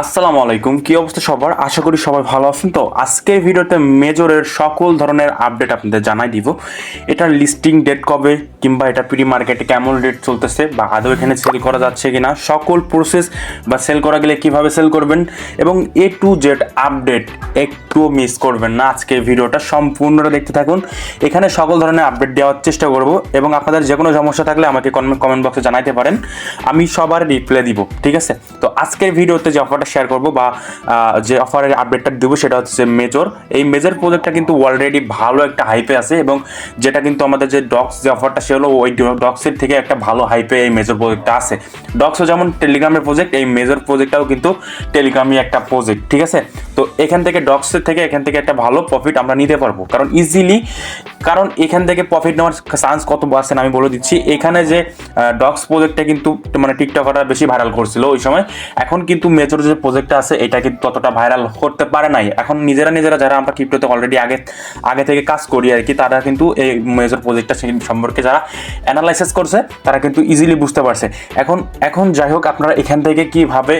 আসসালামু আলাইকুম। কি অবস্থা সবার? আশা করি সবাই ভালো আছেন। তো আজকের ভিডিওতে মেজরের সকল ধরনের আপডেট আপনাদের জানাই দিব। এটার লিস্টিং ডেট কবে কিংবা এটা প্রি মার্কেটে কেমন রেট চলতেছে বা আদৌ এখানে সেল করা যাচ্ছে কিনা, সকল প্রসেস বা সেল করা গেলে কীভাবে সেল করবেন এবং এ টু জেড আপডেট একটু মিস করবেন না আজকের ভিডিওটা, সম্পূর্ণটা দেখতে থাকুন। এখানে সকল ধরনের আপডেট দেওয়ার চেষ্টা করব এবং আপনাদের যে কোনো সমস্যা থাকলে আমাকে কমেন্ট বক্সে জানাইতে পারেন। আমি সবার রিপ্লাই দিব, ঠিক আছে? তো আজকের ভিডিওতে যে অফারটা শেয়ার করব বা যে অফারের আপডেটটা দেবো সেটা হচ্ছে মেজর এই মেজর প্রজেক্টটা কিন্তু অলরেডি ভালো একটা হাইপে আছে এবং যেটা কিন্তু আমাদের যে ডক্স যে অফারটা সে হলো ওই ডক্সের থেকে একটা ভালো হাইপে এই মেজর প্রজেক্টটা আছে। ডক্সও যেমন টেলিগ্রামের প্রজেক্ট এই মেজর প্রজেক্টটাও কিন্তু টেলিগ্রামই একটা প্রজেক্ট ঠিক আছে? তো এখান থেকে ডক্সের থেকে এখান থেকে একটা ভালো প্রফিট আমরা নিতে পারব। কারণ ইজিলি কারণ এখান থেকে প্রফিট নেওয়ার চান্স কত পার্সেন্ট আমি বলে দিচ্ছি। এখানে যে ডক্স প্রজেক্টটা কিন্তু মানে টিকটকাররা বেশি ভাইরাল করছিল ওই সময়। এখন কিন্তু মেজর যে প্রজেক্টটা আছে, এটা কিন্তু ততটা ভাইরাল করতে পারে নাই। এখন নিজেরা নিজেরা যারা আমরা ক্রিপ্টোতে অলরেডি আগে আগে থেকে কাজ করি আর কি, তারা কিন্তু এই মেজর প্রজেক্টটা সম্পর্কে যারা অ্যানালাইসিস করছে, তারা কিন্তু ইজিলি বুঝতে পারছে। এখন এখন যাই হোক, আপনারা এখান থেকে কীভাবে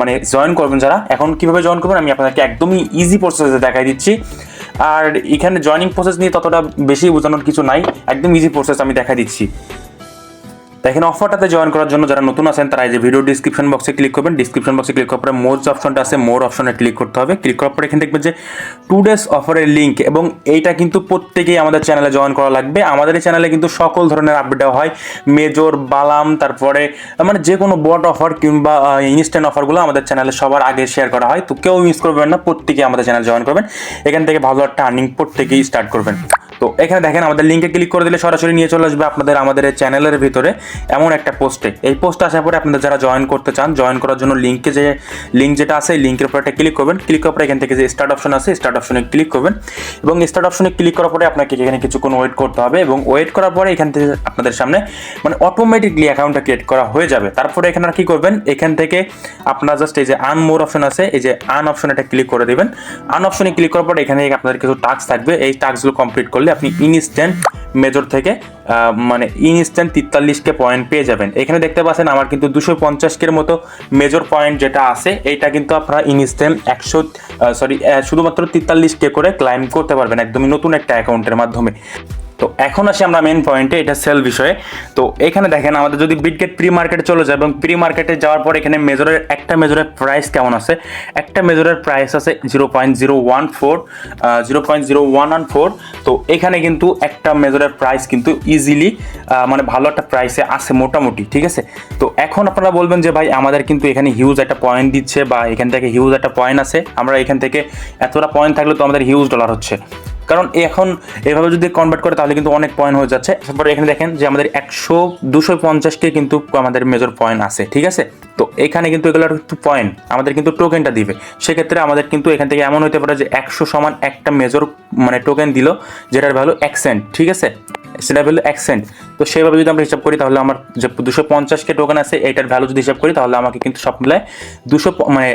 মানে জয়েন করবেন যারা, এখন কীভাবে জয়েন করবেন, আমি আপনাদেরকে একদমই ইজি প্রসেসে দেখাই দিচ্ছি। আর এখানে জয়নিং প্রসেস নিয়ে ততটা বেশি বোঝানোর কিছু নাই, একদম ইজি প্রসেস আমি দেখা দিচ্ছি। দেখেন অফারটাতে জয়েন করার জন্য যারা নতুন আছেন, তারা এই যে ভিডিও ডিসক্রিপশন বক্সে ক্লিক করবেন। ডিসক্রিপশন বক্সে ক্লিক করার পরে মোর অপশনটা আছে মোর অপশনে ক্লিক করতে হবে। ক্লিক করার পরে এখানে দেখবেন যে টু ডেজ অফারের লিঙ্ক এবং এইটা কিন্তু প্রত্যেকেই আমাদের চ্যানেলে জয়েন করা লাগবে। আমাদের এই চ্যানেলে কিন্তু সকল ধরনের আপডেট দেওয়া হয়। মেজর বালাম, তারপরে মানে যে কোনো বট অফার কিংবা ইনস্ট্যান্ট অফারগুলো আমাদের চ্যানেলে সবার আগে শেয়ার করা হয়। তো কেউ মিস করবেন না, প্রত্যেকেই আমাদের চ্যানেল জয়েন করবেন। এখান থেকে ভালো একটা আর্নিং প্রত্যেকেই স্টার্ট করবেন। তো এখানে দেখেন আমাদের লিঙ্কে ক্লিক করে দিলে সরাসরি নিয়ে চলে আসবে আপনাদের আমাদের চ্যানেলের ভিতরে এমন একটা পোস্টে এই পোস্ট আসার পরে আপনাদের যারা জয়েন করতে চান জয়েন করার জন্য লিঙ্কে যে লিঙ্ক যেটা আছে লিঙ্কের উপর একটা ক্লিক করবেন। ক্লিক করার পরে এখান থেকে যে স্টার্ট অপশন আছে স্টার্ট অপশনে ক্লিক করবেন। এবং স্টার্ট অপশনে ক্লিক করার পরে আপনাকে এখানে কিছুক্ষণ ওয়েট করতে হবে এবং ওয়েট করার পরে এখান থেকে আপনাদের সামনে মানে অটোমেটিকলি অ্যাকাউন্টটা ক্রিয়েট করা হয়ে যাবে। তারপরে এখানে আর কি করবেন? এখান থেকে আপনার জাস্ট এই যে আন মোর অপশন আছে, এই যে আন অপশন এটা ক্লিক করে দেবেন। আন অপশনে ক্লিক করার পরে এখানে আপনাদের কিছু টাস্ক থাকবে। এই টাস্কগুলো কমপ্লিট করলে আপনি ইনস্ট্যান্ট মেজর থেকে মানে ইনস্ট্যান্ট তেতাল্লিশকে পয়েন্ট পেয়ে যাবেন। এখানে দেখতে পাচ্ছেন আমার কিন্তু দুশো পঞ্চাশকের মতো মেজর পয়েন্ট যেটা আছে, এইটা কিন্তু আপনারা ইনস্ট্যান্ট একশো সরি শুধুমাত্র তেতাল্লিশকে করে ক্লাইম করতে পারবেন একদমই নতুন একটা অ্যাকাউন্টের মাধ্যমে। তো এখন আসি আমরা মেন পয়েন্টে এটা সেল বিষয়ে। তো এখানে দেখেন, আমাদের যদি বিটগেট প্রি মার্কেটে চলে যায়, এবং প্রি মার্কেটে যাওয়ার পর এখানে মেজরের, একটা মেজরের প্রাইস কেমন আছে? একটা মেজরের প্রাইস আছে zero point zero one four zero point zero one one four তো এখানে কিন্তু একটা মেজরের প্রাইস কিন্তু ইজিলি মানে ভালো একটা প্রাইসে আছে মোটামুটি, ঠিক আছে? তো এখন আপনারা বলবেন যে, ভাই, আমাদের কিন্তু এখানে হিউজ একটা পয়েন্ট দিচ্ছে, বা এখান থেকে হিউজ একটা পয়েন্ট আছে। আমরা এখান থেকে এতটা পয়েন্ট থাকলে তো আমাদের হিউজ ডলার হচ্ছে। কারণ এখন এভাবে যদি কনভার্ট করে তাহলে কিন্তু অনেক পয়েন্ট হয়ে যাচ্ছে। তারপরে এখানে দেখেন যে আমাদের একশো দুশো পঞ্চাশকে কিন্তু আমাদের মেজর পয়েন্ট আছে, ঠিক আছে? তো এখানে কিন্তু এগুলো একটু পয়েন্ট আমাদের কিন্তু টোকেনটা দিবে। সেক্ষেত্রে আমাদের কিন্তু এখান থেকে এমন হতে পারে যে একশো সমান একটা মেজর মানে টোকেন দিল, যেটার ভ্যালু এক সেন্ট ঠিক আছে? সেটা ভ্যালু এক সেন্ট তো সেভাবে যদি আমরা হিসাব করি, তাহলে আমার যে দুশো পঞ্চাশকে টোকেন আছে এটার ভ্যালু যদি হিসাব করি, তাহলে আমাকে কিন্তু সব মিলায় দুশো মানে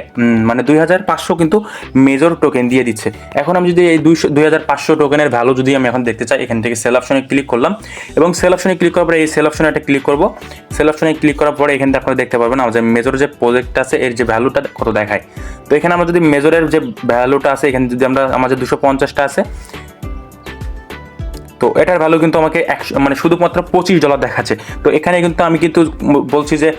মানে দুই হাজার পাঁচশো কিন্তু মেজর টোকেন দিয়ে দিচ্ছে। এখন আমি যদি এই দুইশো, দুই হাজার পাঁচশো টোকেনের ভ্যালু যদি আমি এখন দেখতে চাই, এখান থেকে সেল অপশনে ক্লিক করলাম এবং সেল অপশনে ক্লিক করার পরে এই সেল অপশনে একটা ক্লিক করব। সেল অপশনে ক্লিক করার পরে এখানে আপনারা দেখতে পারবেন আমাদের মেজর যে প্রজেক্ট আছে, এর যে ভ্যালুটা কত দেখায়। তো এখানে আমরা যদি মেজরের যে ভ্যালুটা আছে, এখানে যদি আমরা, আমাদের দুশো পঞ্চাশটা আছে তো এটার ভ্যালু কিন্তু আমাকে একশো মানে শুধুমাত্র পঁচিশ ডলার দেখাচ্ছে। তো এখানে কিন্তু আমি কিন্তু বলছি যে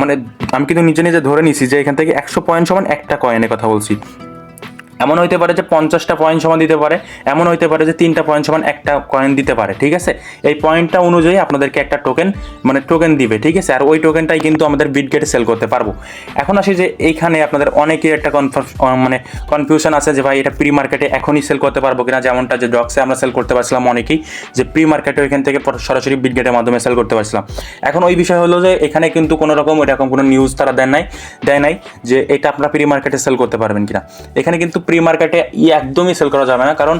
মানে আমি কিন্তু নিজে নিজে ধরে নিছি যে এখান থেকে একশো পয়েন্ট সমান একটা কয়েনের কথা বলছি। এমন হইতে পারে যে পঞ্চাশটা পয়েন্ট সমান দিতে পারে, এমন হইতে পারে যে তিনটা পয়েন্ট সমান একটা কয়েন দিতে পারে, ঠিক আছে? এই পয়েন্টটা অনুযায়ী আপনাদেরকে একটা টোকেন মানে টোকেন দিবে, ঠিক আছে? আর ওই টোকেনটাই কিন্তু আমাদের বিটগেটে সেল করতে পারব। এখন আসি যে এইখানে আপনাদের অনেকের একটা মানে কনফিউশন আছে যে ভাই এটা প্রি মার্কেটে এখনই সেল করতে পারব কিনা, যেমনটা যে ডক্সে আমরা সেল করতে পারছিলাম অনেকেই, যে প্রি মার্কেটে ওইখান থেকে সরাসরি বিটগেটের মাধ্যমে সেল করতে পারছিলাম। এখন ওই বিষয় হলো যে এখানে কিন্তু কোনো রকম এরকম কোনো নিউজ তারা দেন নাই, দেয় নাই যে এটা আপনারা প্রি মার্কেটে সেল করতে পারবেন কিনা। এখানে কিন্তু প্রি মার্কেটে একদমই সেল করা যাবে না। কারণ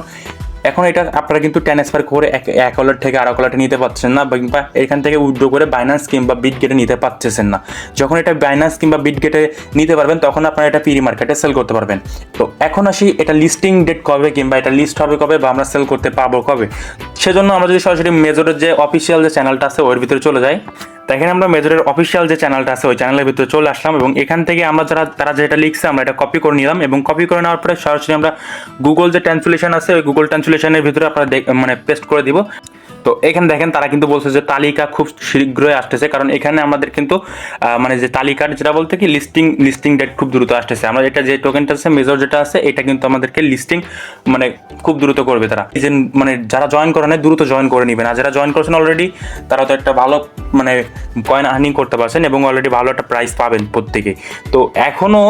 এখন এটা আপনারা কিন্তু ট্রান্সফার করে এক ওয়ালেট থেকে আর ওয়ালেটে নিতে পারছেন না, কিংবা এখান থেকে উদ্যোগ করে বাইনান্স কিংবা বিট গেটে নিতে পারতেছেন না। যখন এটা বাইনান্স কিংবা বিট গেটে নিতে পারবেন, তখন আপনারা এটা প্রি মার্কেটে সেল করতে পারবেন। তো এখন আসি, এটা লিস্টিং ডেট কবে কিংবা এটা লিস্ট হবে কবে বা আমরা সেল করতে পারব কবে? সেজন্য আমরা যদি সরাসরি মেজরের যে অফিসিয়াল যে চ্যানেলটা আছে, ওর ভিতরে চলে যাই। দেখেন আমরা মেজরের অফিসিয়াল যে চ্যানেলটা আছে, ওই চ্যানেলের ভিতরে চলে আসলাম এবং এখান থেকে আমরা যারা, তারা যেটা লিখছে, আমরা এটা কপি করে নিলাম এবং কপি করে নেওয়ার পরে সরাসরি আমরা গুগল যে ট্রান্সলেশন আছে, ওই গুগল ট্রান্সলেশনের ভিতরে আপনারা মানে পেস্ট করে দিব। তো এখানে দেখেন, তারা কিন্তু বলছে যে তালিকা খুব শীঘ্রই আসতেছে। কারণ এখানে আমাদের কিন্তু মানে যে তালিকার যেটা বলতে কি লিস্টিং লিস্টিং ডেট খুব দ্রুত আসতেছে। আমরা এটা যে টোকেনটা আছে মেজর যেটা আছে, এটা কিন্তু আমাদেরকে লিস্টিং মানে খুব দ্রুত করবে তারা। যে মানে যারা জয়েন করে নেয় দ্রুত জয়েন করে নেবেন। আর যারা জয়েন করেছেন অলরেডি তারা তো একটা ভালো মানে কয়েন আর্নিং করতে পারছেন এবং অলরেডি ভালো একটা প্রাইস পাবেন প্রত্যেকে। তো এখনও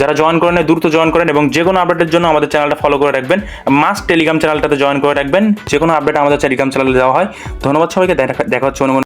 যারা জয়েন করে নেয় দ্রুত জয়েন করেন এবং যে কোনো আপডেটের জন্য আমাদের চ্যানেলটা ফলো করে রাখবেন। মাস্ট টেলিগ্রাম চ্যানেলটাতে জয়েন করে রাখবেন। যে কোনো আপডেট আমাদের টেলিগ্রাম চ্যানেলে দেওয়া হয়। ধন্যবাদ সবাইকে। দেখা হচ্ছে অন্য কোনো